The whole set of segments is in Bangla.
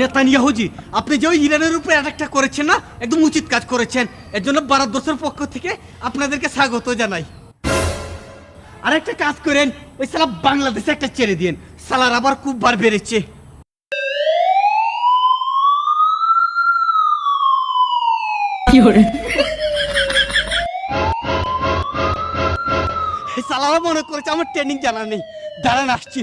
নেতানিয়াহুজি আপনি যে ওই ইরানের উপরে অ্যাটাকটা করেছেন না একদম উচিত কাজ করেছেন। এর জন্য ভারতবর্ষের পক্ষ থেকে আপনাদেরকে স্বাগত জানাই। আর একটা কাজ করেন ওই সালা বাংলাদেশে একটা ছেড়ে দিন সালার আবার খুব বার বেড়েছে। সালারা মনে করেছে আমার ট্রেনিং জানা নেই। দাঁড়ান আসছি।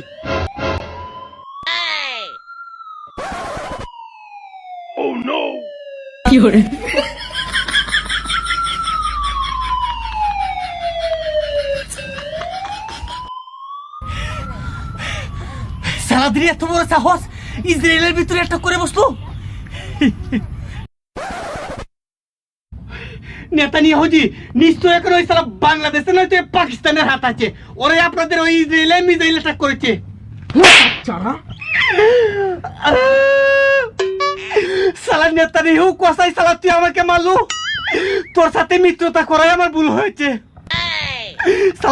সারাদিন এত বড় সাহস ইসরায়েলের ভিতরে একটা করে বসল? নেতানিয়াহুজি নিশ্চয় এখন ওই সারা বাংলাদেশে নয়তো পাকিস্তানের হাত আছে। ওরাই আপনাদের ওই ইসরায়েলে মিসাইল অ্যাটাক করেছে। সালা নেতানিয়াহু কসাই সালা তুই আমাকে মারলু? তোর সাথে মিত্রতা করাই আমার ভুল হয়েছে।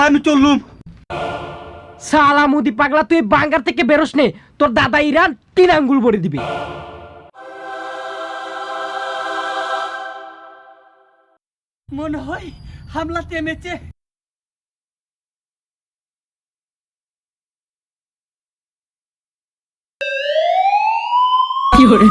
আমি চললুম। সালা মুদি পাগলা তুই বাঙ্গার থেকে বেরোস নে। তোর দাদা ইরান তিন আঙ্গুল ভরে দিবি। মনে হয় হামলা থেমেছে। কি করে